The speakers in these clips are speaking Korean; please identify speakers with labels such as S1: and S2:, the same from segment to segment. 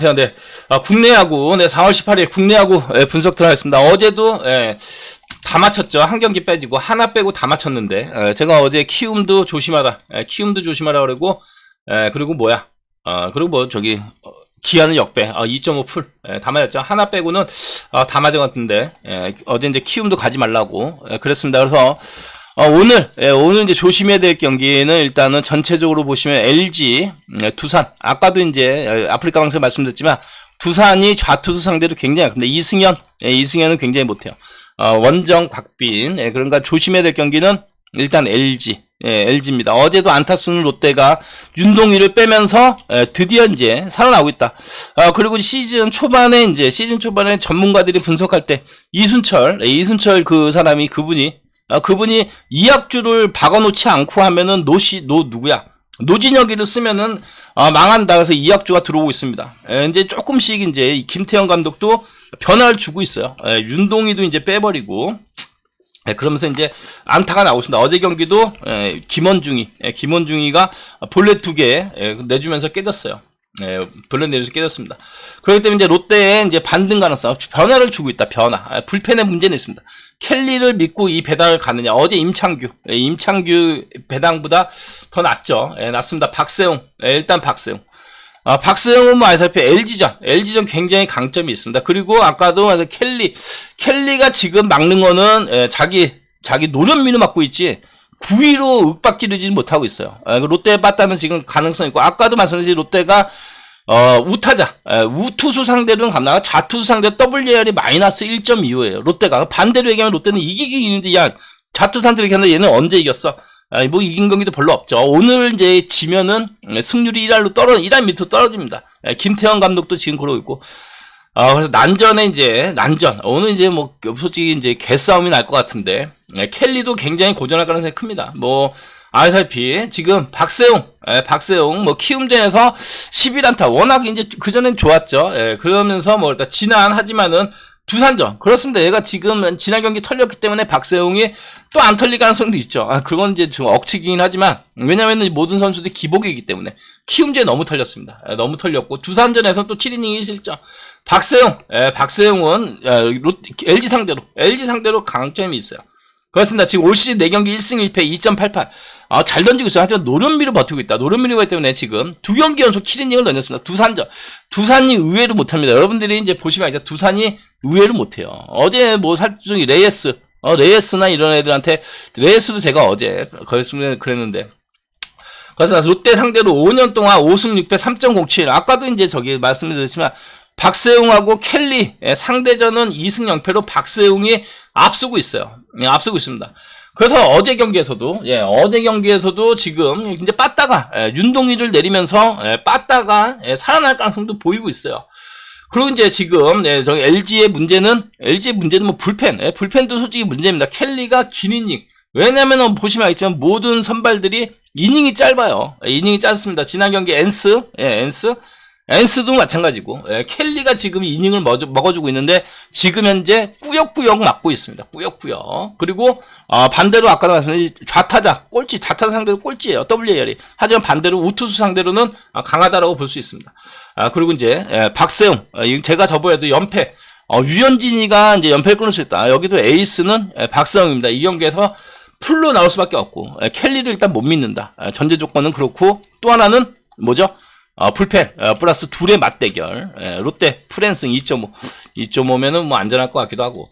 S1: 네. 아, 국내 야구, 네, 4월 18일 국내 야구 예, 분석 들어가겠습니다. 어제도, 예, 다 맞췄죠. 한 경기 빼지고, 하나 빼고 다 맞췄는데, 예, 제가 어제 키움도 조심하라, 예, 키움도 조심하라 그러고, 예, 그리고 뭐야, 어, 그리고 뭐, 저기, 어, 기아는 역배, 아, 2.5풀, 예, 다 맞았죠. 하나 빼고는, 아, 다 맞은 것 같은데, 예, 어제 이제 키움도 가지 말라고, 예, 그랬습니다. 그래서, 어, 오늘, 예, 오늘 이제 조심해야 될 경기는 일단은 전체적으로 보시면 LG, 예, 두산, 아까도 이제 예, 아프리카 방송 말씀드렸지만 두산이 좌투수 상대로 굉장히 근데 이승현, 예, 이승현은 굉장히 못해요. 어, 원정, 곽빈, 예, 그러니까 조심해야 될 경기는 일단 LG, 예, LG입니다. 어제도 안타수는 롯데가 윤동희를 빼면서 예, 드디어 이제 살아나고 있다. 아, 그리고 시즌 초반에 이제 시즌 초반에 전문가들이 분석할 때 이순철, 예, 이순철 그 사람이 그분이 아, 그분이 이학주를 박아놓지 않고 하면은 노시 노 누구야? 노진혁이를 쓰면은 아, 망한다. 그래서 이학주가 들어오고 있습니다. 에, 이제 조금씩 이제 이 김태형 감독도 변화를 주고 있어요. 에, 윤동희도 이제 빼버리고 예, 그러면서 이제 안타가 나오고 있습니다. 어제 경기도 예, 김원중이 예, 김원중이가 볼넷 두개 예, 내주면서 깨졌어요. 예, 볼넷 내주면서 깨졌습니다. 그렇기 때문에 이제 롯데에 이제 반등 가능성 변화를 주고 있다. 변화 아, 불펜의 문제는 있습니다. 켈리를 믿고 이 배당을 가느냐. 어제 임창규 예, 임창규 배당보다 더 낫죠. 예, 낫습니다. 박세웅 예, 일단 박세웅 아, 박세영은 뭐 아시다시피 LG전, LG전 굉장히 강점이 있습니다. 그리고 아까도 켈리, 켈리가 지금 막는 거는 에, 자기 자기 노련미를 맡고 있지 9위로 윽박지르지 못하고 있어요. 에, 롯데에 빠따는 지금 가능성이 있고 아까도 말씀드린 롯데가 어, 우타자, 에, 우투수 상대로는 감나가 좌투수 상대 WR이 마이너스 1.25예요. 롯데가 반대로 얘기하면 롯데는 이기긴 있는데 야 좌투수 상대로 얘기하는데 얘는 언제 이겼어? 아, 뭐 이긴 경기도 별로 없죠. 오늘 이제 지면은 승률이 1할로 떨어 1할 밑으로 떨어집니다. 예, 김태형 감독도 지금 그러고 있고. 아, 그래서 난전에 이제 난전. 오늘 이제 뭐 솔직히 이제 개싸움이 날 것 같은데 예, 켈리도 굉장히 고전할 가능성이 큽니다. 뭐 아시다시피 지금 박세웅, 예, 박세웅 뭐 키움전에서 11안타 워낙 이제 그 전엔 좋았죠. 예, 그러면서 뭐 일단 지난 하지만은 두산전 그렇습니다. 얘가 지금 지난 경기 털렸기 때문에 박세웅이 또 안 털릴 가능성도 있죠. 아 그건 이제 좀 억측이긴 하지만 왜냐하면 모든 선수들이 기복이기 때문에 키움제 너무 털렸습니다. 에, 너무 털렸고 두산전에서 또 7이닝 1실점. 박세웅, 에, 박세웅은 에, 롯, LG 상대로 LG 상대로 강점이 있어요. 그렇습니다. 지금 올 시즌 4경기 1승 1패 2.88. 아, 잘 던지고 있어요. 하지만 노련미로 버티고 있다. 노련미로 있기 때문에 지금 두 경기 연속 7이닝을 던졌습니다. 두산전. 두산이 의외로 못합니다. 여러분들이 이제 보시면 이제 두산이 의외로 못해요. 어제 뭐 살중이 레이스, 어, 레이스나 이런 애들한테, 레이스도 제가 어제 그랬으면 그랬는데. 그래서 롯데 상대로 5년 동안 5승 6패 3.07. 아까도 이제 저기 말씀드렸지만, 박세웅하고 켈리 상대전은 2승 0패로 박세웅이 앞서고 있어요. 예, 앞서고 있습니다. 그래서 어제 경기에서도 예, 어제 경기에서도 지금 이제 빠따가 예, 윤동희를 내리면서 예, 빠따가 예, 살아날 가능성도 보이고 있어요. 그리고 이제 지금 예, 저기 LG의 문제는 LG의 문제는 뭐 불펜, 예, 불펜도 솔직히 문제입니다. 켈리가 긴 이닝. 왜냐면 보시면 알겠지만 모든 선발들이 이닝이 짧아요. 예, 이닝이 짧습니다. 지난 경기 엔스, 예, 엔스 엔스도 마찬가지고 예, 켈리가 지금 이닝을 먹어주고 있는데 지금 현재 꾸역꾸역 맞고 있습니다. 꾸역꾸역. 그리고 어, 반대로 아까도 말씀드린 좌타자 꼴찌 좌타자 상대로 꼴찌예요. WAR이. 하지만 반대로 우투수 상대로는 아, 강하다라고 볼 수 있습니다. 아, 그리고 이제 예, 박세웅 어, 제가 저번에도 연패 어, 유현진이가 이제 연패를 끊을 수 있다. 여기도 에이스는 예, 박세웅입니다. 이 경기에서 풀로 나올 수밖에 없고 예, 켈리를 일단 못 믿는다. 예, 전제 조건은 그렇고 또 하나는 뭐죠? 어, 풀펜 어, 플러스 둘의 맞대결. 예, 롯데 프랜승 2.5 2.5면은 뭐 안전할 것 같기도 하고.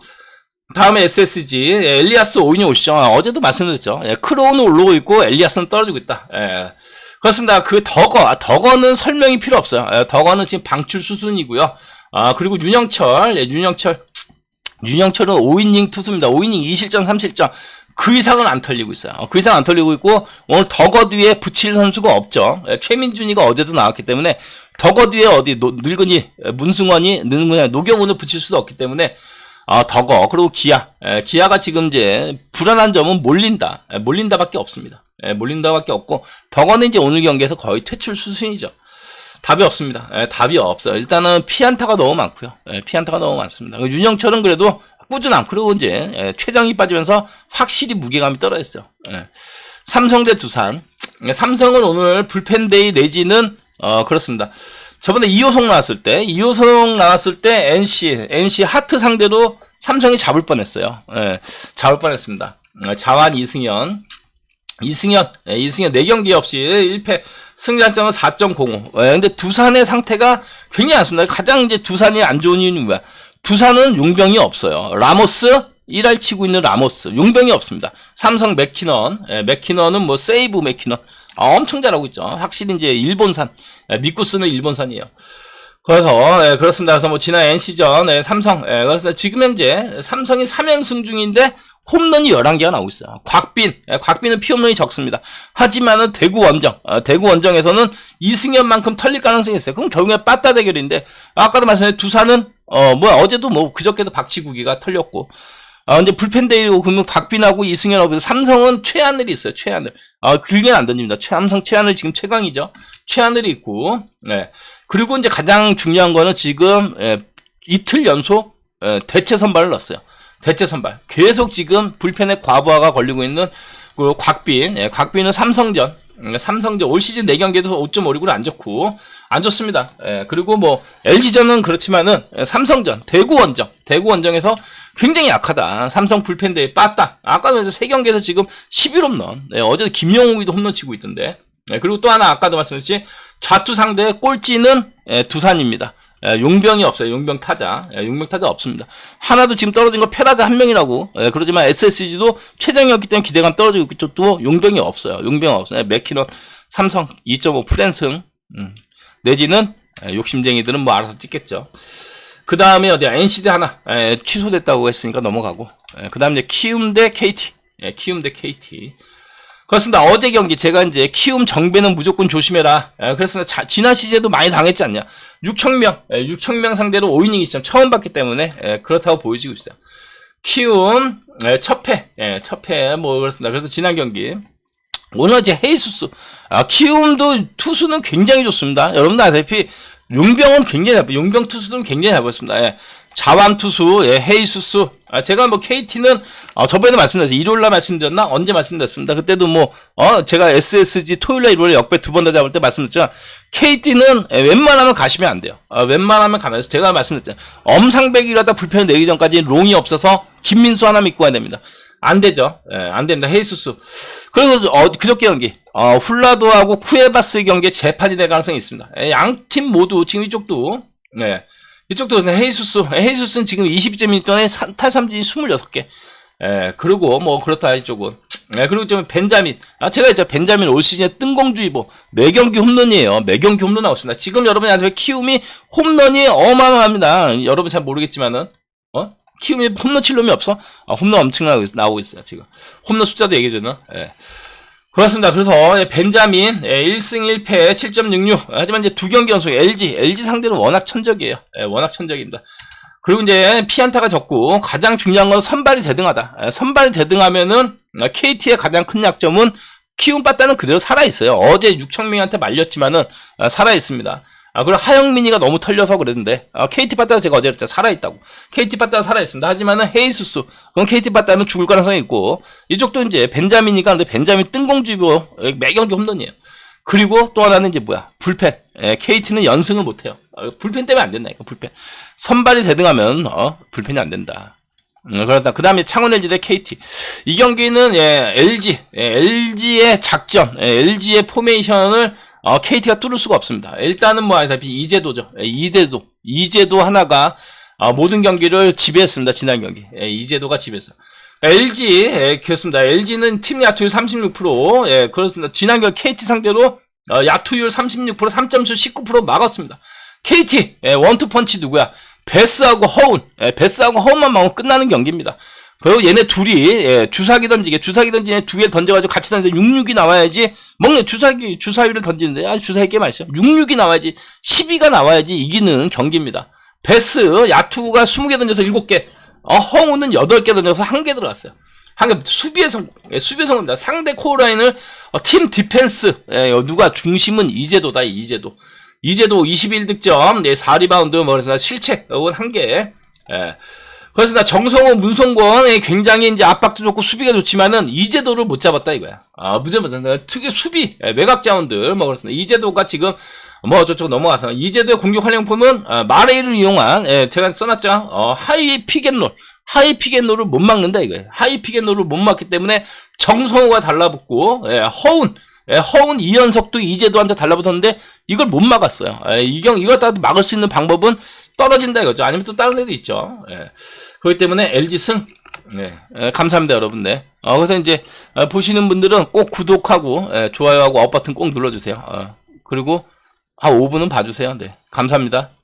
S1: 다음에 SSG 예, 엘리아스 오인이 오시죠. 아, 어제도 말씀드렸죠. 예, 크로우는 올라오고 있고 엘리아스는 떨어지고 있다. 예, 그렇습니다. 그 더거 아, 더거는 설명이 필요 없어요. 예, 더거는 지금 방출 수순이고요. 아 그리고 윤영철 예, 윤영철 윤영철은 5이닝 투수입니다. 5이닝 2실점 3실점 그 이상은 안 털리고 있어요. 그 이상 안 털리고 있고 오늘 더거드에 붙일 선수가 없죠. 예, 최민준이가 어제도 나왔기 때문에 더거드에 어디 노, 늙은이 문승원이 늙은이 노경훈을 붙일 수도 없기 때문에 아 더거 그리고 기아 에, 예, 기아가 지금 이제 불안한 점은 몰린다 에, 예, 몰린다밖에 없습니다. 에, 몰린다밖에 없고 더거는 이제 오늘 경기에서 거의 퇴출 수순이죠. 답이 없습니다. 답이 없어요. 일단은 피안타가 너무 많고요. 피안타가 너무 많습니다. 윤영철은 그래도 꾸준함 그리고 이제 예, 최정이 빠지면서 확실히 무게감이 떨어졌어요. 예. 삼성 대 두산. 예, 삼성은 오늘 불펜데이 내지는 어 그렇습니다. 저번에 이호성 나왔을 때, 이호성 나왔을 때 NC, NC 하트 상대로 삼성이 잡을 뻔했어요. 예, 잡을 뻔했습니다. 어, 자완 이승현, 이승현, 예, 이승현 4경기 없이 1패, 승자점은 4.05. 예, 근데 두산의 상태가 굉장히 안 좋습니다. 가장 이제 두산이 안 좋은 이유는 뭐야? 두산은 용병이 없어요. 라모스, 1할 치고 있는 라모스, 용병이 없습니다. 삼성 맥키넌, 예, 맥키넌은 뭐 세이브 맥키넌, 아, 엄청 잘하고 있죠. 확실히 이제 일본산, 예, 믿고 쓰는 일본산이에요. 그래서 예, 그렇습니다. 그래서 뭐 지난 NC전 예, 삼성 예, 그래서 지금 현재 삼성이 3연승 중인데 홈런이 11개가 나오고 있어요. 곽빈 예, 곽빈은 피홈런이 적습니다. 하지만은 대구 원정 어, 대구 원정에서는 이승현만큼 털릴 가능성이 있어요. 그럼 결국에 빠따 대결인데 아까도 말씀드린 두산은 어 뭐야 어제도 뭐 그저께도 박치구기가 털렸고 아, 이제 불펜데이고 그러면 곽빈하고 이승현 없어서 삼성은 최하늘이 있어요. 최하늘. 아, 길게는 안 던집니다. 삼성 최하늘 지금 최강이죠. 최하늘이 있고, 네. 그리고 이제 가장 중요한 거는 지금, 예, 이틀 연속, 예, 대체 선발을 넣었어요. 대체 선발. 계속 지금 불펜에 과부하가 걸리고 있는, 그 곽빈, 예, 곽빈은 삼성전, 음, 삼성전 올 시즌 4경기에서 5.56으로 안 좋고 안 좋습니다. 예, 그리고 뭐 LG전은 그렇지만은 예, 삼성전 대구 원정 대구 원정에서 굉장히 약하다. 삼성 불펜대에 빠따. 아까도 이제 세 경기에서 지금 11홈런. 네, 어제도 김영욱이도 홈런 치고 있던데. 네, 그리고 또 하나 아까도 말씀드렸지 좌투 상대 꼴찌는 예, 두산입니다. 예, 용병이 없어요. 용병 타자. 예, 용병 타자 없습니다. 하나도 지금 떨어진 거 페라자 한 명이라고. 예, 그러지만 SSG도 최정이었기 때문에 기대감 떨어지고 있고 또 용병이 없어요. 용병 없어요. 예, 맥키넛 삼성 2.5 프랜승. 음. 내지는 예, 욕심쟁이들은 뭐 알아서 찍겠죠. 그 다음에 어디야 NC대 하나 예, 취소됐다고 했으니까 넘어가고 예, 그 다음에 키움 대 KT 예, 키움 대 KT 그렇습니다. 어제 경기 제가 이제 키움 정배는 무조건 조심해라. 예, 그렇습니다. 자, 지난 시즌에도 많이 당했지 않냐. 6천명 예, 6천명 상대로 5이닝 이점 처음 봤기 때문에 예, 그렇다고 보여지고 있어요. 키움 예, 첫패 예, 첫패 뭐 그렇습니다. 그래서 지난 경기. 오늘 이제 헤이수스 아, 키움도 투수는 굉장히 좋습니다. 여러분들 아시다시피 용병은 굉장히 잘, 용병 투수들은 굉장히 잘 보였습니다. 예. 자완 투수, 예, 헤이수스. 아, 제가 뭐 KT는, 어, 저번에 말씀드렸죠. 일요일날 말씀드렸나? 언제 말씀드렸습니다. 그때도 뭐, 어, 제가 SSG 토요일날 일요일에 역배 두 번 다 잡을 때 말씀드렸죠. KT는 예, 웬만하면 가시면 안 돼요. 어, 웬만하면 가면 제가 말씀드렸죠. 엄상백이라다 불펜 내기 전까지 롱이 없어서 김민수 하나 믿고 와야 됩니다. 안 되죠. 예, 안 됩니다. 헤이수스. 그리고 어, 그저께 경기 어, 훌라도하고 쿠에바스 경기에 재판이 될 가능성이 있습니다. 예, 양팀 모두 지금 이쪽도 예, 이쪽도 헤이수스 헤이수스는 지금 22.1 동안에 탈삼진이 26개. 예, 그리고 뭐 그렇다 이쪽은. 예, 그리고 좀 벤자민. 아 제가 이제 벤자민 올 시즌에 뜬공주의보 매경기 홈런이에요. 매경기 홈런 나왔습니다. 지금 아세요? 키움이 홈런이 어마어마합니다. 여러분 잘 모르겠지만은 어? 키움이 홈런 칠 놈이 없어? 아, 홈런 엄청나게 나오고 있어요, 지금. 홈런 숫자도 얘기해주는. 예. 그렇습니다. 그래서 벤자민 1승 1패 7.66 하지만 이제 두 경기 연속 LG LG 상대로 워낙 천적이에요. 예, 워낙 천적입니다. 그리고 이제 피안타가 적고 가장 중요한 건 선발이 대등하다. 예, 선발이 대등하면은 KT의 가장 큰 약점은 키움 빠따는 그대로 살아 있어요. 어제 6천 명한테 말렸지만은 살아 있습니다. 아, 그리고 하영민이가 너무 털려서 그랬는데, 아, KT 바타가 제가 어제 그랬죠. 살아있다고. KT 바타가 살아있습니다. 하지만은 헤이수스. 그럼 KT 바타는 죽을 가능성이 있고, 이쪽도 이제 벤자민이가 근데 벤자민 뜬공주의보 매경기 홈런이에요. 그리고 또 하나는 이제 뭐야. 불펜. 예, KT는 연승을 못해요. 아, 불펜 때문에 안 된다니까, 불펜. 선발이 대등하면, 어, 불펜이 안 된다. 음, 그렇다. 그 다음에 창원 LG 대 KT. 이 경기는, 예, LG, 예, LG의 작전, 예, LG의 포메이션을 어, KT가 뚫을 수가 없습니다. 일단은 뭐 아시다시피 이제도죠. 예, 이제도. 이제도 하나가 어, 모든 경기를 지배했습니다. 지난 경기. 예, 이제도가 지배했어요. LG 예, 그렇습니다. LG는 팀 야투율 36% 예, 그렇습니다. 지난 경기 KT 상대로 어, 야투율 36% 3점슛 19% 막았습니다. KT 예, 원투 펀치 누구야? 베스하고 허운 예, 베스하고 허운만 막으면 끝나는 경기입니다. 그리고 얘네 둘이 예, 주사기 던지게 주사기 던지네 두 개 던져가지고 같이 던져 66이 나와야지. 먹네 주사기 주사위를 던지는데 아 주사위 게 맛있어 66이 나와야지. 12가 나와야지 이기는 경기입니다. 베스 야투가 20개 던져서 7개 어, 허우는 8개 던져서 1개 들어갔어요. 한개 수비의 성공 예, 수비의 성공입니다. 상대 코어라인을 어, 팀 디펜스 예, 누가 중심은 이제도다 이제도. 이제도 21득점 네, 4리바운드 뭐 그래서 실책 이건 한개 예. 그래서 나 정성호, 문성권 굉장히 이제 압박도 좋고 수비가 좋지만은 이제도를 못 잡았다 이거야. 아, 무조건 특히 수비, 예, 외곽 자원들 뭐 그렇습니다. 이제도가 지금 뭐 어쩌고 넘어가서 이제도의 공격 활용품은 어, 마레이를 이용한 예, 제가 써놨죠. 어, 하이 피겐롤, 하이 피겐롤을 못 막는다 이거예요. 하이 피겐롤을 못 막기 때문에 정성호가 달라붙고 예, 허운, 예, 허운 이연석도 이제도한테 달라붙었는데 이걸 못 막았어요. 예, 이경 이걸 다 막을 수 있는 방법은 떨어진다 이거죠. 아니면 또 다른 애도 있죠. 예. 그렇기 때문에 LG 승. 네, 예, 감사합니다, 여러분들. 어, 그래서 이제 어, 보시는 분들은 꼭 구독하고 예, 좋아요하고 업 버튼 꼭 눌러주세요. 어, 그리고 한 5분은 봐주세요. 네, 감사합니다.